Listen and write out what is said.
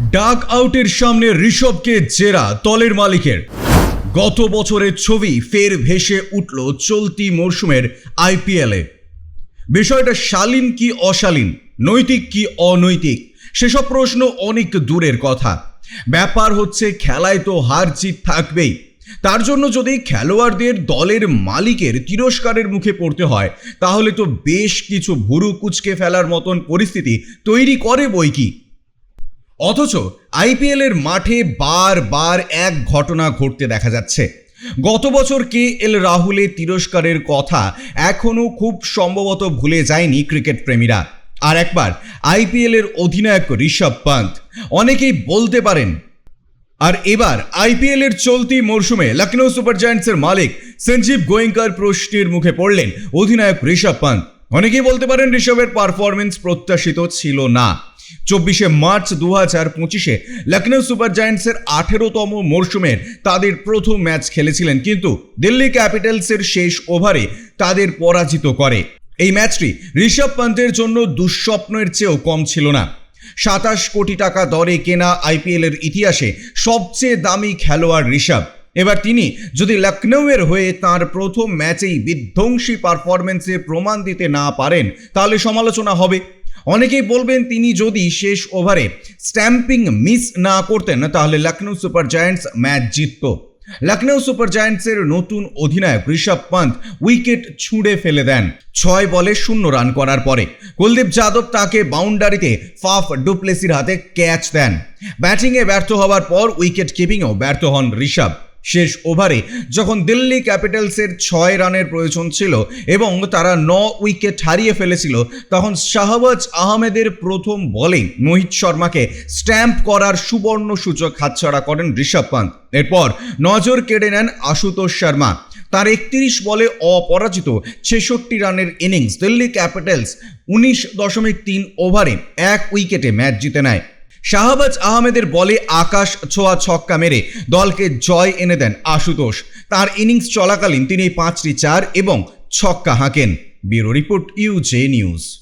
ডাক আউটের সামনে ঋষভকে জেরা দলের মালিকের। গত বছরের ছবি ফের ভেসে উঠল চলতি মরশুমের আইপিএলে। বিষয়টা শালীন কি অশালীন? নৈতিক কি অনৈতিক? সেসব প্রশ্ন অনেক দূরের কথা। ব্যাপার হচ্ছে খেলায় তো হার জিত থাকবেই। তার জন্য যদি খেলোয়াড়দের দলের মালিকের তিরস্কারের মুখে পড়তে হয়, তাহলে তো বেশ কিছু ভুরু কুচকে ফেলার মতন পরিস্থিতি তৈরি করে বই কি? অথচ আইপিএল এর মাঠে বারবার এক ঘটনা ঘটতে দেখা যাচ্ছে। গত বছর কে এল রাহুলের তিরস্কারের কথা এখনও খুব সম্ভবত ভুলে যায়নি ক্রিকেট প্রেমীরা। আর একবার আইপিএল এর অধিনায়ক ঋষভ পান্ত, অনেকেই বলতে পারেন, আর এবার আইপিএল এর চলতি মরশুমে লখনৌ সুপার জায়ান্টসের মালিক সঞ্জীব গোয়েঙ্কার প্রশ্নের মুখে পড়লেন অধিনায়ক ঋষভ পান্ত। অনেকেই বলতে পারেন ঋষভের পারফরমেন্স প্রত্যাশিত ছিল না। চব্বিশে মার্চ দু হাজার পঁচিশে লখনৌ সুপার জায়ান্টসের আঠেরোতম মরশুমের তাদের প্রথম ম্যাচ খেলেছিলেন। কিন্তু দিল্লি ক্যাপিটালসের শেষ ওভারে তাদের পরাজিত করে। এই ম্যাচটি ঋষভ পান্তের জন্য দুঃস্বপ্নের চেয়েও কম ছিল না। সাতাশ কোটি টাকা দরে কেনা আইপিএল এর ইতিহাসে সবচেয়ে দামি খেলোয়াড় ঋষভ। এবার তিনি যদি লখনৌয়ের হয়ে তার প্রথম ম্যাচেই বিধ্বংসী পারফরমেন্সে প্রমাণ দিতে না পারেন, তাহলে সমালোচনা হবে। অনেকেই বলবেন তিনি যদি শেষ ওভারে স্ট্যাম্পিং মিস না করতেন, তাহলে লখনৌ সুপার জায়ান্টস ম্যাচ জিতত। লখনৌ সুপার জায়ান্টসের নতুন অধিনায়ক ঋষভ পান্ত উইকেট ছুঁড়ে ফেলে দেন। ছয় বলে শূন্য রান করার পরে কুলদীপ যাদব তাকে বাউন্ডারিতে ফাফ ডুপ্লেসির হাতে ক্যাচ দেন। ব্যাটিংয়ে ব্যর্থ হওয়ার পর উইকেট কিপিংয়েও ব্যর্থ হন ঋষভ। শেষ ওভারে যখন দিল্লি ক্যাপিটালসের ছয় রানের প্রয়োজন ছিল এবং তারা ন উইকেট হারিয়ে ফেলেছিল, তখন শাহবাজ আহমেদের প্রথম বলে মোহিত শর্মাকে স্ট্যাম্প করার সুবর্ণ সূচক হাতছাড়া করেন ঋষভ পান্ত। এরপর নজর কেড়ে নেন আশুতোষ শর্মা। তার একত্রিশ বলে অপরাজিত ছেষট্টি রানের ইনিংস দিল্লি ক্যাপিটালস উনিশ দশমিক তিন ওভারে এক উইকেটে ম্যাচ জিতে নেয়। শাহবাজ আহমেদের বলে আকাশ ছোঁয়া ছক্কা মেরে দলকে জয় এনে দেন আশুতোষ। তার ইনিংস চলাকালীন তিনি পাঁচটি চার এবং ছক্কা হাঁকেন। ব্যুরো রিপোর্ট ইউজে নিউজ।